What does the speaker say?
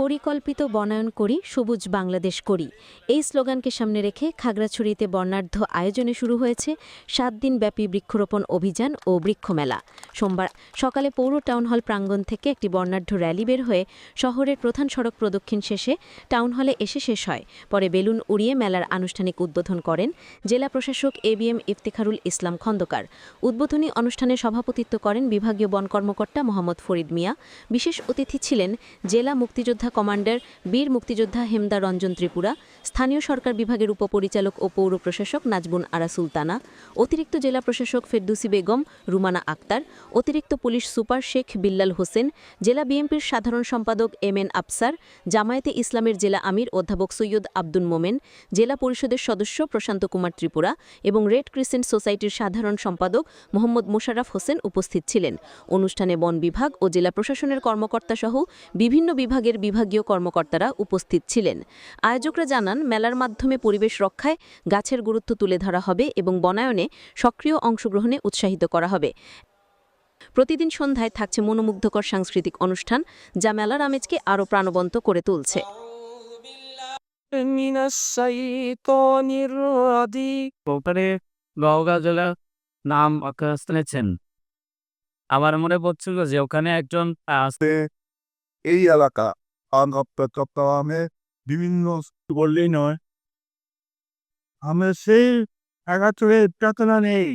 পরিকল্পিত বনায়ন করি, সবুজ বাংলাদেশ করি। এই স্লোগানকে সামনে রেখে খাগড়াছড়িতে বর্ণাঢ্য আয়োজনে শুরু হয়েছে সাত দিনব্যাপী বৃক্ষরোপণ অভিযান ও বৃক্ষমেলা। সোমবার সকালে পৌর টাউন হল প্রাঙ্গণ থেকে একটি বর্ণাঢ্য র্যালি বের হয়ে শহরের প্রধান সড়ক প্রদক্ষিণ শেষে টাউন হলে এসে শেষ হয়। পরে বেলুন উড়িয়ে মেলার আনুষ্ঠানিক উদ্বোধন করেন জেলা প্রশাসক A B M Iftekharul Islam Khandakar. উদ্বোধনী অনুষ্ঠানে সভাপতিত্ব করেন বিভাগীয় বন কর্মকর্তা মোহাম্মদ ফরিদ মিয়া। বিশেষ অতিথি ছিলেন জেলা মুক্তিযোদ্ধা কমান্ডার বীর মুক্তিযোদ্ধা হেমদা রঞ্জন ত্রিপুরা, স্থানীয় সরকার বিভাগের উপপরিচালক ও পৌর প্রশাসক নাজবুন আরা সুলতানা অতিরিক্ত জেলা প্রশাসক ফেরদুসি বেগম, রুমানা আক্তার, অতিরিক্ত পুলিশ সুপার শেখ বিল্লাল হোসেন, জেলা বিএনপির সাধারণ সম্পাদক এম এন আফসার, জামায়াতে ইসলামের জেলা আমির অধ্যাপক সৈয়দ আব্দুল মোমেন, জেলা পরিষদের সদস্য প্রশান্ত কুমার ত্রিপুরা এবং রেড ক্রিসেন্ট সোসাইটির সাধারণ সম্পাদক মোহাম্মদ মোশাররফ হোসেন উপস্থিত ছিলেন। অনুষ্ঠানে বন বিভাগ ও জেলা প্রশাসনের কর্মকর্তাসহ বিভিন্ন বিভাগের বিভাগীয় কর্মকর্তারা উপস্থিত ছিলেন। আয়োজকরা জানান মেলার মাধ্যমে পরিবেশ রক্ষায় গাছের গুরুত্ব তুলে ধরা হবে এবং বনায়নে সক্রিয় অংশগ্রহণে উৎসাহিত করা হবে। প্রতিদিন সন্ধ্যায় থাকছে মনোমুগ্ধকর সাংস্কৃতিক অনুষ্ঠান যা মেলার আমেজকে আরও প্রাণবন্ত করে তুলছে। নাম শুনেছেন আমার মনে পড়ছিল যে ওখানে একজন এই এলাকা চট্টগ্রামে বিভিন্ন বললেই নয়। আমরা সেই একাত্তরের চেতনা নেই।